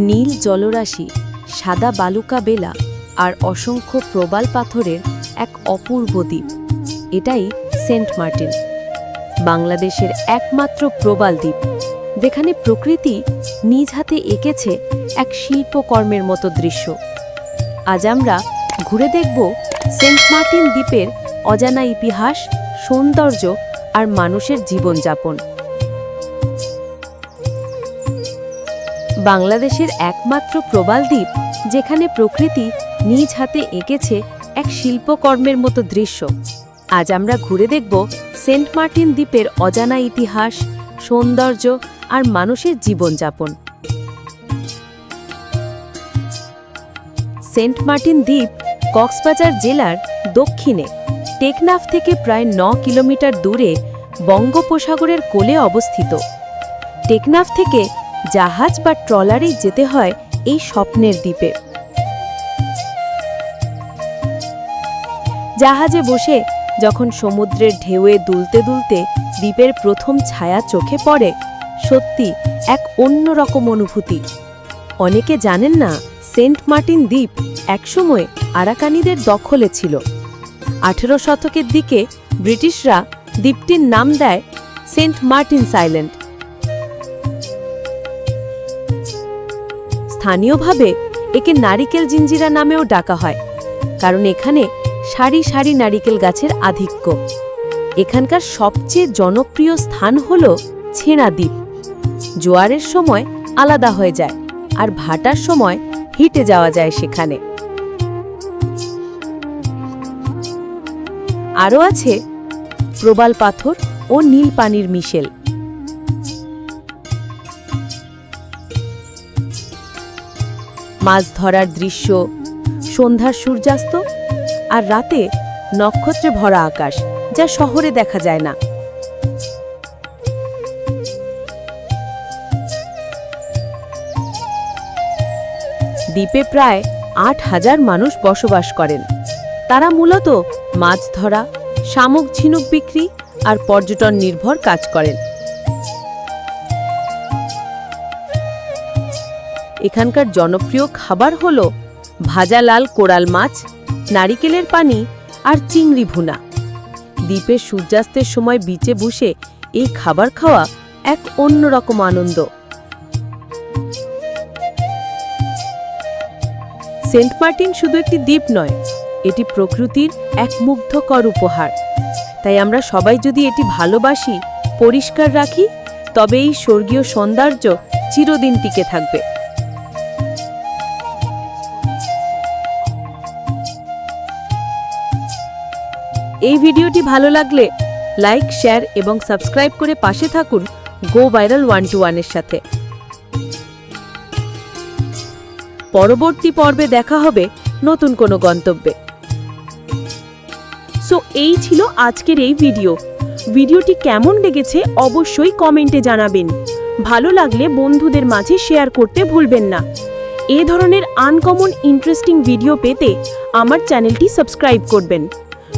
নীল জলরাশি, সাদা বালুকা বেলা আর অসংখ্য প্রবাল পাথরের এক অপূর্ব দ্বীপ। এটাই সেন্ট মার্টিন। বাংলাদেশের একমাত্র প্রবাল দ্বীপ। যেখানে প্রকৃতি নিজ হাতে এঁকেছে এক শিল্পকর্মের মতো দৃশ্য। আজ আমরা ঘুরে দেখব সেন্ট মার্টিন দ্বীপের অজানা ইতিহাস, সৌন্দর্য আর মানুষের জীবনযাপন। বাংলাদেশের একমাত্র প্রবাল দ্বীপ, যেখানে প্রকৃতি নিজ হাতে এঁকেছে এক শিল্পকর্মের মতো দৃশ্য। আজ আমরা ঘুরে দেখব সেন্ট মার্টিন দ্বীপের অজানা ইতিহাস, সৌন্দর্য আর মানুষের জীবনযাপন। সেন্ট মার্টিন দ্বীপ কক্সবাজার জেলার দক্ষিণে, টেকনাফ থেকে প্রায় ন কিলোমিটার দূরে বঙ্গোপসাগরের কোলে অবস্থিত। টেকনাফ থেকে জাহাজ বা ট্রলারে যেতে হয় এই স্বপ্নের দ্বীপে। জাহাজে বসে যখন সমুদ্রের ঢেউয়ে দুলতে দুলতে দ্বীপের প্রথম ছায়া চোখে পড়ে, সত্যি এক অন্যরকম অনুভূতি। অনেকে জানেন না, সেন্ট মার্টিন দ্বীপ একসময় আরাকানিদের দখলে ছিল। আঠেরো শতকের দিকে ব্রিটিশরা দ্বীপটির নাম দেয় সেন্ট মার্টিন সাইল্যান্ড স্থানীয়ভাবে একে নারিকেল জিঞ্জিরা নামেও ডাকা হয়, কারণ এখানে সারি সারি নারিকেল গাছের আধিক্য। এখানকার সবচেয়ে জনপ্রিয় স্থান হল ছেঁড়া দ্বীপ। জোয়ারের সময় আলাদা হয়ে যায় আর ভাটার সময় হিটে যাওয়া যায় সেখানে। আরও আছে প্রবাল পাথর ও নীল পানির মিশেল। মাছ ধরার দৃশ্য, সন্ধ্যার সূর্যাস্ত আর রাতে নক্ষত্রে ভরা আকাশ, যা শহরে দেখা যায় না। দ্বীপে প্রায় আট হাজার মানুষ বসবাস করেন। তারা মূলত মাছ ধরা, শামুক ঝিনুক বিক্রি আর পর্যটন নির্ভর কাজ করেন। এখানকার জনপ্রিয় খাবার হল ভাজা লাল কোরাল মাছ, নারিকেলের পানি আর চিংড়ি ভুনা। দ্বীপে সূর্যাস্তের সময় বিচে বসে এই খাবার খাওয়া এক অন্যরকম আনন্দ। সেন্ট মার্টিন শুধু একটি দ্বীপ নয়, এটি প্রকৃতির এক মুগ্ধকর উপহার। তাই আমরা সবাই যদি এটি ভালোবাসি, পরিষ্কার রাখি, তবে এই স্বর্গীয় সৌন্দর্য চিরদিন টিকে থাকবে। এই ভিডিওটি ভালো লাগলে লাইক, শেয়ার এবং সাবস্ক্রাইব করে পাশে থাকুন গো ভাইরাল ওয়ান টু ওয়ানের সাথে। পরবর্তী পর্বে দেখা হবে নতুন কোনো গন্তব্যে। সো এই ছিল আজকের এই ভিডিও। ভিডিওটি কেমন লেগেছে অবশ্যই কমেন্টে জানাবেন। ভালো লাগলে বন্ধুদের মাঝে শেয়ার করতে ভুলবেন না। এ ধরনের আনকমন ইন্টারেস্টিং ভিডিও পেতে আমার চ্যানেলটি সাবস্ক্রাইব করবেন।